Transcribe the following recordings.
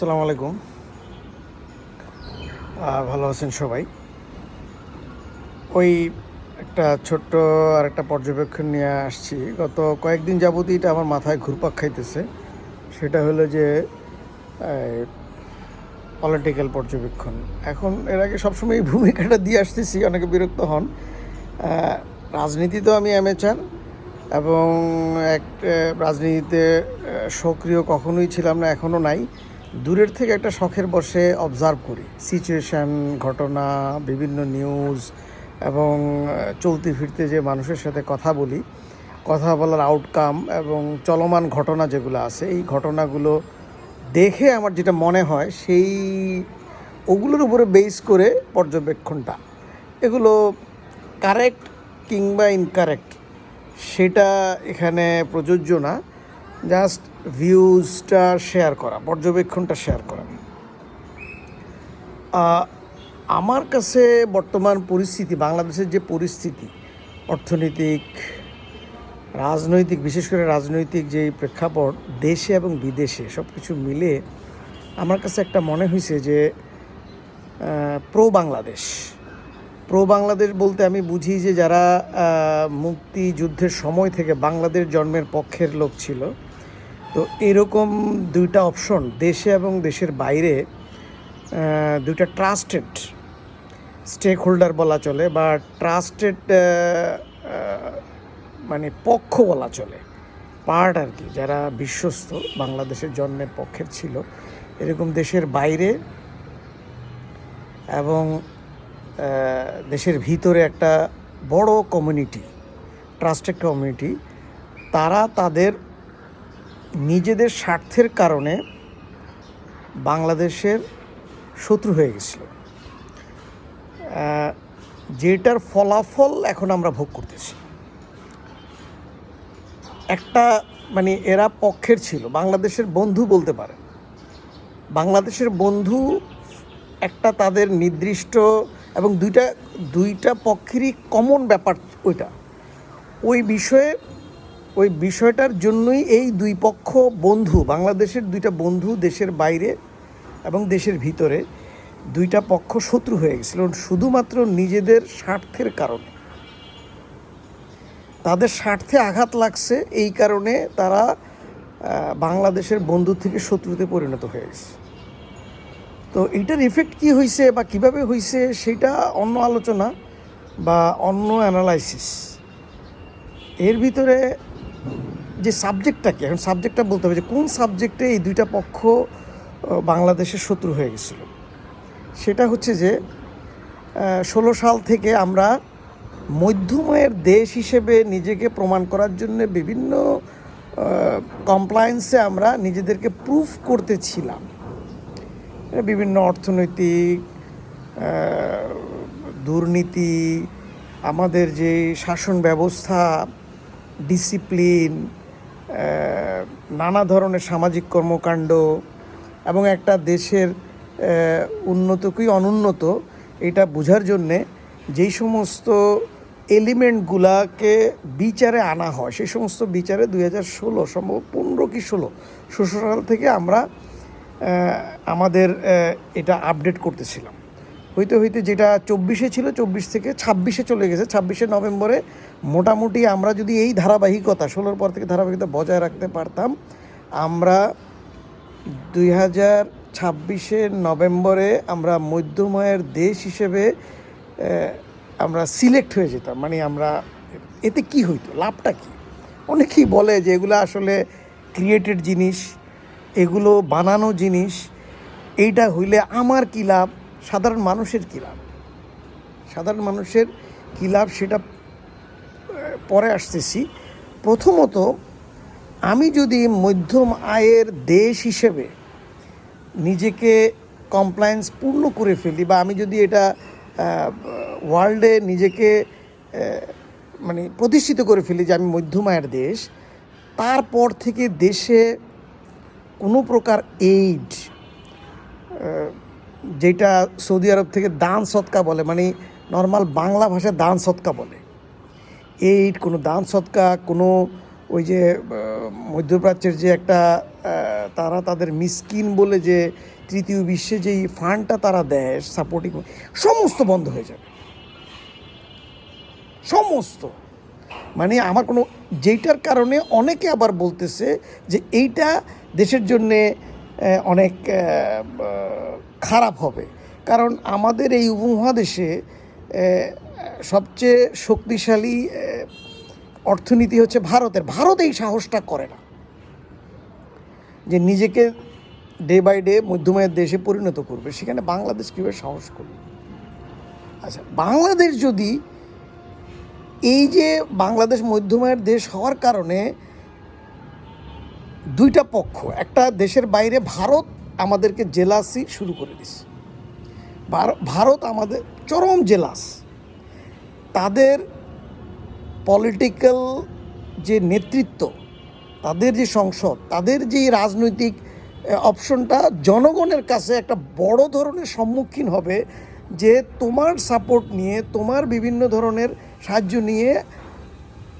আসসালামু আলাইকুম। ভালো আছেন সবাই? ওই একটা ছোট্ট আর একটা পর্যবেক্ষণ নিয়ে আসছি। গত কয়েকদিন যাবতই এটা আমার মাথায় ঘুরপাক খাইতেছে। সেটা হলো যে পলিটিক্যাল পর্যবেক্ষণ। এখন এর আগে সবসময় এই ভূমিকাটা দিয়ে আসতেছি, অনেকে বিরক্ত হন। রাজনীতি তো আমি অ্যামেচার এবং এক রাজনীতিতে সক্রিয় কখনোই ছিলাম না এখনও নাই। দূরের থেকে একটা শখের বসে অবজার্ভ করি। সিচুয়েশান ঘটনা, বিভিন্ন নিউজ এবং চলতে ফিরতে যে মানুষের সাথে কথা বলি, কথা বলার আউটকাম এবং চলমান ঘটনা যেগুলো আছে, এই ঘটনাগুলো দেখে আমার যেটা মনে হয়, সেই ওগুলোর উপরে বেস করে পর্যবেক্ষণটা। এগুলো কারেক্ট কিংবা ইনকারেক্ট সেটা এখানে প্রযোজ্য না। জাস্ট ভিউজটা শেয়ার করা, পর্যবেক্ষণটা শেয়ার করা। আমার কাছে বর্তমান পরিস্থিতি, বাংলাদেশের যে পরিস্থিতি, অর্থনৈতিক, রাজনৈতিক, বিশেষ করে রাজনৈতিক যে প্রেক্ষাপট, দেশে এবং বিদেশে সব কিছু মিলে আমার কাছে একটা মনে হয়েছে যে প্রো বাংলাদেশ প্রো বাংলাদেশ বলতে আমি বুঝি যে যারা মুক্তিযুদ্ধের সময় থেকে বাংলাদেশ জন্মের পক্ষের লোক ছিল তো এরকম দুইটা অপশন দেশে এবং দেশের বাইরে দুইটা ট্রাস্টেড স্টেক হোল্ডার বলা চলে বা ট্রাস্টেড মানে পক্ষ বলা চলে। পার্ট আর কি, যারা বিশ্বস্ত, বাংলাদেশের জন্মের পক্ষের ছিল। এরকম দেশের বাইরে এবং দেশের ভিতরে একটা বড় কমিউনিটি ট্রাস্টেড কমিউনিটি তারা তাদের নিজেদের স্বার্থের কারণে বাংলাদেশের শত্রু হয়ে গেছিল। যেটার ফলাফল এখন আমরা ভোগ করতেছি। একটা মানে এরা পক্ষের ছিল, বাংলাদেশের বন্ধু বলতে পারে বাংলাদেশের বন্ধু একটা তাদের নির্দিষ্ট এবং দুইটা দুইটা পক্ষেরই কমন ব্যাপার ওইটা। ওই বিষয়ে ওই বিষয়টার জন্যই এই দুই পক্ষ বন্ধু, বাংলাদেশের দুইটা বন্ধু দেশের বাইরে এবং দেশের ভিতরে দুইটা পক্ষ শত্রু হয়ে গেছিল। শুধুমাত্র নিজেদের স্বার্থের কারণে। তাদের স্বার্থে আঘাত লাগছে, এই কারণে তারা বাংলাদেশের বন্ধু থেকে শত্রুতে পরিণত হয়ে গেছে। তো এইটার ইফেক্ট কি হয়েছে বা কীভাবে হয়েছে সেটা অন্য আলোচনা বা অন্য অ্যানালাইসিস এর ভিতরে যে সাবজেক্টটা কি? এখন সাবজেক্টটা বলতে হবে যে কোন সাবজেক্টে এই দুইটা পক্ষ বাংলাদেশের শত্রু হয়ে গেছিল? সেটা হচ্ছে যে ষোলো সাল থেকে আমরা মধ্যময়ের দেশ হিসেবে নিজেকে প্রমাণ করার জন্য বিভিন্ন কমপ্লায়েন্সে আমরা নিজেদেরকে প্রুফ করতেছিলাম বিভিন্ন অর্থনৈতিক দুর্নীতি, আমাদের যে শাসন ব্যবস্থা ডিসিপ্লিন নানা ধরনের সামাজিক কর্মকাণ্ড এবং একটা দেশের উন্নত কি অনুন্নত, এটা বোঝার জন্যে যেই সমস্ত এলিমেন্টগুলাকে বিচারে আনা হয়, সেই সমস্ত বিচারে দুই হাজার ষোলো, সম্ভব পনেরো কি ষোলো ষোলো সাল থেকে আমরা আমাদের এটা আপডেট করতেছিলাম। হইতে হইতে যেটা চব্বিশে ছিল, চব্বিশ থেকে ছাব্বিশে চলে গেছে। ছাব্বিশে নভেম্বরে মোটামুটি আমরা যদি এই ধারাবাহিকতা, ষোলোর পর থেকে ধারাবাহিকতা বজায় রাখতে পারতাম, আমরা দুই হাজার ছাব্বিশে নভেম্বরে আমরা মধ্যময়ের দেশ হিসেবে আমরা সিলেক্ট হয়ে যেতাম। মানে আমরা, এতে কি হইতো? লাভটা কি? অনেকেই বলে যে এগুলো আসলে ক্রিয়েটেড জিনিস, এগুলো বানানো জিনিস, এইটা হইলে আমার কী লাভ? সাধারণ মানুষের কী লাভ? সাধারণ মানুষের কী লাভ সেটা পরে আসতেছি। প্রথমত, আমি যদি মধ্যম আয়ের দেশ হিসেবে নিজেকে কমপ্লায়েন্স পূর্ণ করে ফেলি বা আমি যদি এটা ওয়ার্ল্ডে নিজেকে মানে প্রতিষ্ঠিত করে ফেলি যে আমি মধ্যম আয়ের দেশ, তারপর থেকে দেশে কোনো প্রকার এইড যেটা সৌদি আরব থেকে দান সৎকা বলে মানে নর্মাল বাংলা ভাষায় দান সৎকা বলে। এইড কোনো দান সৎকা, কোনো ওই যে মধ্যপ্রাচ্যের যে একটা তারা তাদের মিসকিন বলে যে তৃতীয় বিশ্বে যেই ফান্ডটা তারা দেয় সাপোর্টিং সমস্ত বন্ধ হয়ে যাবে। সমস্ত। মানে আমার কোনো, যেইটার কারণে অনেকে আবার বলতেছে যে এইটা দেশের জন্যে অনেক খারাপ হবে। কারণ আমাদের এই উপমহাদেশে সবচেয়ে শক্তিশালী অর্থনীতি হচ্ছে ভারতের। ভারত এই সাহসটা করে না। যে নিজেকে ডে বাই ডে মধ্যমায়ের দেশে পরিণত করবে, সেখানে বাংলাদেশ কীভাবে সাহস করবে? আচ্ছা বাংলাদেশ যদি এই যে বাংলাদেশ মধ্যমায়ের দেশ হওয়ার কারণে দুইটা পক্ষ, একটা দেশের বাইরে ভারত আমাদেরকে জেলাসি শুরু করে দিছে ভার- ভারত আমাদের চরম জেলাস। তাদের পলিটিক্যাল যে নেতৃত্ব, তাদের যে সংসদ, তাদের যে রাজনৈতিক অপশনটা জনগণের কাছে একটা বড় ধরনের সম্মুখীন হবে যে তোমার সাপোর্ট নিয়ে, তোমার বিভিন্ন ধরনের সাহায্য নিয়ে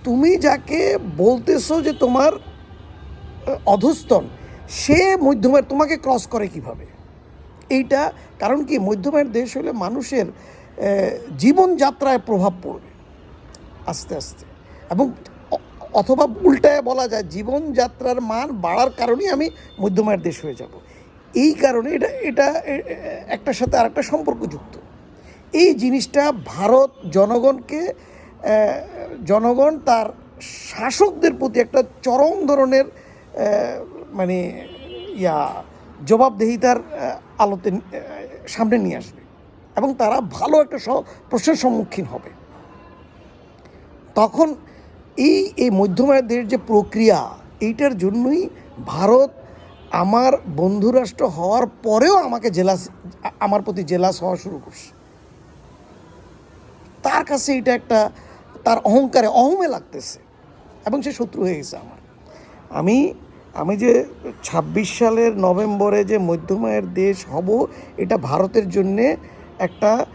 তুমি যাকে বলতেছো যে তোমার অধস্তন সে মধ্যমের তোমাকে ক্রস করে কীভাবে? এইটা কারণ কি মধ্যমের দেশ হলে মানুষের জীবনযাত্রায় প্রভাব পড়বে। আস্তে আস্তে। এবং অথবা উল্টায় বলা যায়, জীবনযাত্রার মান বাড়ার কারণেই আমি মধ্যমায়ের দেশ হয়ে যাব। এই কারণে এটা এটা একটার সাথে আরেকটা সম্পর্কযুক্ত এই জিনিসটা ভারত জনগণকে জনগণ তার শাসকদের প্রতি একটা চরম ধরনের মানে ইয়া, জবাবদেহিতার আলোতে সামনে নিয়ে আসবে। এবং তারা ভালো একটা প্রশ্নের সম্মুখীন হবে। তখন এই এই মধ্যমায়ের যে প্রক্রিয়া, এইটার জন্যই ভারত আমার বন্ধুরাষ্ট্র হওয়ার পরেও আমাকে জেলাস আ- আমার প্রতি জেলাস হওয়া শুরু করছে। তার কাছে এটা একটা, তার অহংকারে অহমে লাগতেছে। এবং সে শত্রু হয়ে গেছে আমার। আমি আমি যে ছাব্বিশ সালের নভেম্বরে যে মধ্যমায়ের দেশ হব, এটা ভারতের জন্যে একটা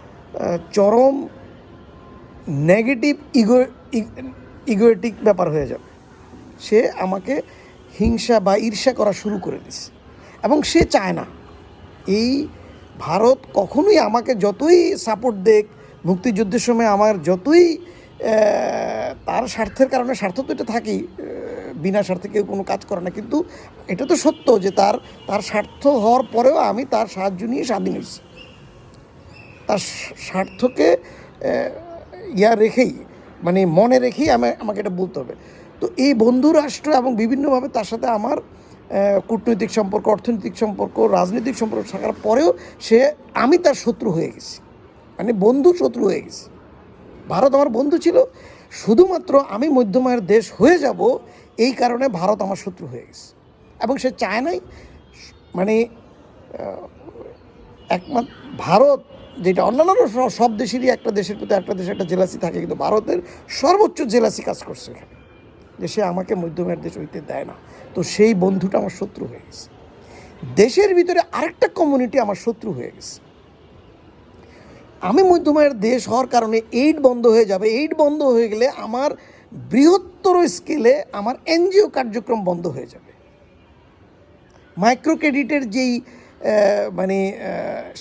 চরম নেগেটিভ ইগো ইগোয়েটিক ব্যাপার হয়ে যাবে। সে আমাকে হিংসা বা ঈর্ষা করা শুরু করে দিছে। এবং সে চায় না। এই ভারত কখনোই আমাকে যতই সাপোর্ট দেখ মুক্তিযুদ্ধের সময় আমার যতই তার স্বার্থের কারণে স্বার্থ তো এটা থাকেই বিনা স্বার্থে কেউ কোনো কাজ করে না। কিন্তু এটা তো সত্য যে তার তার স্বার্থ হওয়ার পরেও আমি তার সাহায্য নিয়ে স্বাধীন হয়েছি। তার স্বার্থকে ইয়া রেখেই মানে মনে রেখেই আমি, আমাকে এটা বলতে হবে। তো এই বন্ধু রাষ্ট্র এবং বিভিন্নভাবে তার সাথে আমার কূটনৈতিক সম্পর্ক, অর্থনৈতিক সম্পর্ক, রাজনৈতিক সম্পর্ক থাকার পরেও সে, আমি তার শত্রু হয়ে গেছি। মানে বন্ধু শত্রু হয়ে গেছি। ভারত আমার বন্ধু ছিল। শুধুমাত্র আমি মধ্যমায়ের দেশ হয়ে যাব এই কারণে ভারত আমার শত্রু হয়ে গেছে। এবং সে চায় নাই মানে একমাত্র ভারত যেটা অন্যান্য সব দেশেরই একটা দেশের প্রতি একটা দেশে একটা জেলাসি থাকে, কিন্তু ভারতের সর্বোচ্চ জেলাসি কাজ করছে এখানে। যে সে আমাকে মধ্যমের দেশ হইতে দেয় না। তো সেই বন্ধুটা আমার শত্রু হয়ে গেছে। দেশের ভিতরে আরেকটা কমিউনিটি আমার শত্রু হয়ে গেছে। আমি মধ্যমায়ের দেশ হওয়ার কারণে এইড বন্ধ হয়ে যাবে। এইড বন্ধ হয়ে গেলে আমার বৃহত্তর স্কেলে আমার এনজিও কার্যক্রম বন্ধ হয়ে যাবে। মাইক্রো ক্রেডিটের যেই মানে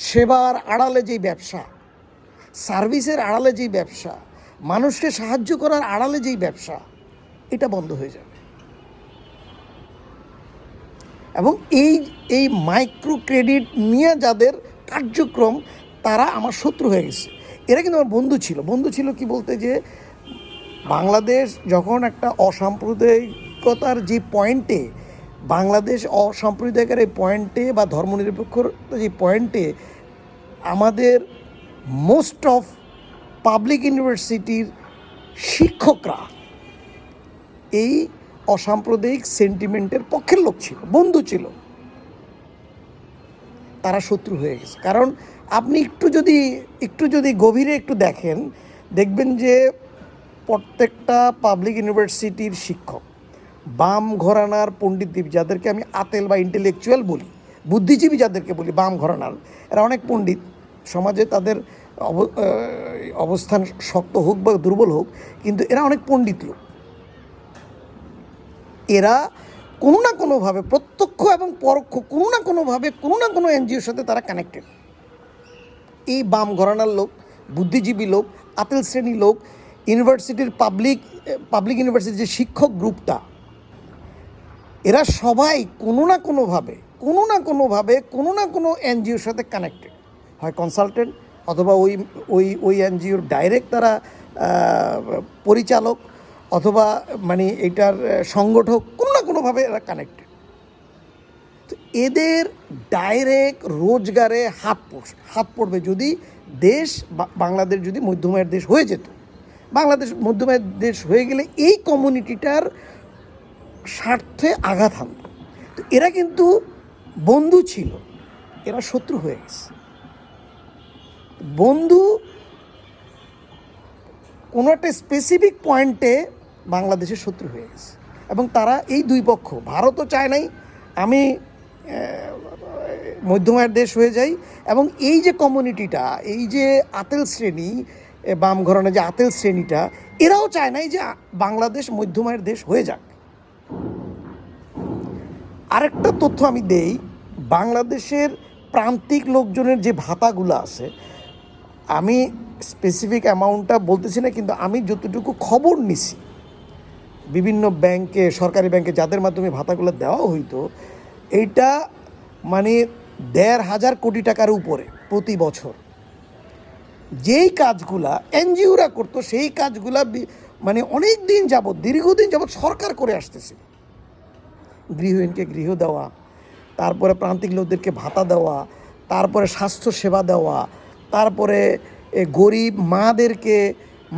সেবার আড়ালে যেই ব্যবসা, সার্ভিসের আড়ালে যেই ব্যবসা, মানুষকে সাহায্য করার আড়ালে যেই ব্যবসা, এটা বন্ধ হয়ে যাবে। এবং এই এই মাইক্রো ক্রেডিট নিয়ে যাদের কার্যক্রম, তারা আমার শত্রু হয়ে গেছে। এরা কিন্তু আমার বন্ধু ছিল। বন্ধু ছিল কি বলতে যে বাংলাদেশ যখন একটা অসাম্প্রদায়িকতার যে পয়েন্টে, বাংলাদেশ অসাম্প্রদায়িকের এই পয়েন্টে বা ধর্মনিরপেক্ষর যে পয়েন্টে, আমাদের মোস্ট অফ পাবলিক ইউনিভার্সিটির শিক্ষকরা এই অসাম্প্রদায়িক সেন্টিমেন্টের পক্ষের লোক ছিল, বন্ধু ছিল। তারা শত্রু হয়ে গেছে। কারণ আপনি একটু যদি একটু যদি গভীরে একটু দেখেন, দেখবেন যে প্রত্যেকটা পাবলিক ইউনিভার্সিটির শিক্ষক, বাম ঘরানার পণ্ডিতদ্বীপ যাদেরকে আমি আতেল বা ইন্টেলেকচুয়াল বলি, বুদ্ধিজীবী যাদেরকে বলি, বাম ঘরানার, এরা অনেক পণ্ডিত। সমাজে তাদের অব- অবস্থান শক্ত হোক বা দুর্বল হোক, কিন্তু এরা অনেক পণ্ডিত লোক। এরা কোনো না কোনোভাবে প্রত্যক্ষ এবং পরোক্ষ, কোনো না কোনোভাবে, কোনো না কোনো এনজিওর সাথে তারা কানেক্টেড এই বাম ঘরানার লোক, বুদ্ধিজীবী লোক, আতেল শ্রেণি লোক ইউনিভার্সিটির পাবলিক পাবলিক ইউনিভার্সিটির যে শিক্ষক গ্রুপটা, এরা সবাই কোনো না কোনোভাবে, কোনো না কোনোভাবে, কোনো না কোনো এনজিওর সাথে কানেক্টেড হয় কনসালটেন্ট অথবা ওই ওই ওই এনজিওর ডাইরেক্ট তারা পরিচালক অথবা মানে এটার সংগঠক, কোনো না কোনোভাবে এরা কানেক্টেড তো এদের ডাইরেক্ট রোজগারে হাত হাত পড়বে। যদি দেশ বাংলাদেশ, যদি মধ্যমায়ের দেশ হয়ে যেত বাংলাদেশ মধ্যমায়ের দেশ হয়ে গেলে এই কমিউনিটিটার স্বার্থে আঘাত হানত। তো এরা কিন্তু বন্ধু ছিল। এরা শত্রু হয়ে গেছে। বন্ধু কোনো একটা স্পেসিফিক পয়েন্টে বাংলাদেশের শত্রু হয়ে গেছে। এবং তারা এই দুই পক্ষ ভারতও চায় নাই আমি মধ্যমায়ের দেশ হয়ে যাই। এবং এই যে কমিউনিটিটা, এই যে আতেল শ্রেণি বাম ঘরনে যে আতেল শ্রেণীটা, এরাও চায় নাই যে বাংলাদেশ মধ্যমায়ের দেশ হয়ে যাক। আরেকটা তথ্য আমি দেই, বাংলাদেশের প্রান্তিক লোকজনের যে ভাতাগুলো আছে, আমি স্পেসিফিক অ্যামাউন্টটা বলতেছি না, কিন্তু আমি যতটুকু খবর নিছি, বিভিন্ন ব্যাংকে, সরকারি ব্যাংকে যাদের মাধ্যমে ভাতাগুলো দেওয়া হইতো, এইটা মানে দেড় হাজার কোটি টাকার উপরে প্রতি বছর। যেই কাজগুলা এনজিওরা করতো, সেই কাজগুলা মানে অনেক দিন যাবৎ, দীর্ঘদিন যাবৎ সরকার করে আসতেছিল। গৃহহীনকে গৃহ দেওয়া, তারপরে প্রান্তিক লোকদেরকে ভাতা দেওয়া, তারপরে স্বাস্থ্য সেবা দেওয়া, তারপরে গরিব মাদেরকে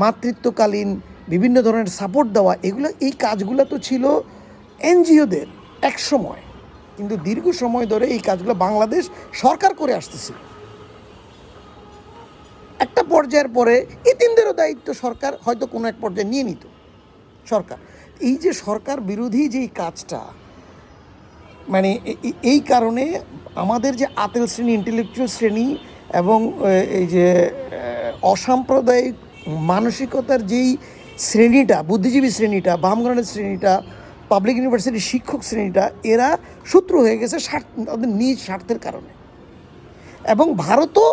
মাতৃত্বকালীন বিভিন্ন ধরনের সাপোর্ট দেওয়া, এগুলো, এই কাজগুলো তো ছিল এনজিওদের এক সময়। কিন্তু দীর্ঘ সময় ধরে এই কাজগুলো বাংলাদেশ সরকার করে আসতেছিল। একটা পর্যায়ের পরে এতিমদেরও দায়িত্ব সরকার হয়তো কোনো এক পর্যায়ে নিয়ে নিত, সরকার। এই যে সরকার বিরোধী যেই কাজটা মানে এই কারণে আমাদের যে আতেল শ্রেণি ইন্টেলেকচুয়াল শ্রেণি এবং এই যে অসাম্প্রদায়িক মানসিকতার যেই শ্রেণীটা, বুদ্ধিজীবী শ্রেণীটা বামগণের শ্রেণীটা পাবলিক ইউনিভার্সিটির শিক্ষক শ্রেণীটা, এরা শত্রু হয়ে গেছে স্বার্থ, তাদের নিজ স্বার্থের কারণে। এবং ভারতও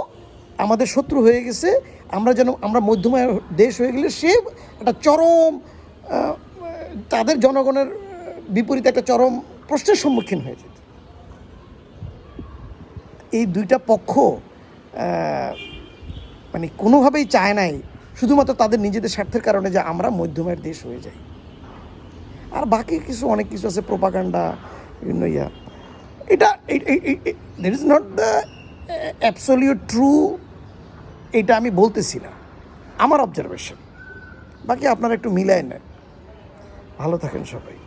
আমাদের শত্রু হয়ে গেছে, আমরা যেন, আমরা মধ্যময় দেশ হয়ে গেলে সে একটা চরম তাদের জনগণের বিপরীতে একটা চরম প্রশ্নের সম্মুখীন হয়ে যেত। এই দুইটা পক্ষ মানে কোনোভাবেই চায় নাই, শুধুমাত্র তাদের নিজেদের স্বার্থের কারণে যে আমরা মধ্যমের দেশ হয়ে যাই। আর বাকি কিছু, অনেক কিছু আছে, প্রোপাগান্ডা, বিভিন্ন ইয়া। এটা there is not the absolute true এটা আমি বলতেছি না। আমার অবজারভেশন বাকি আপনারা একটু মিলায় নেন। ভালো থাকেন সবাই।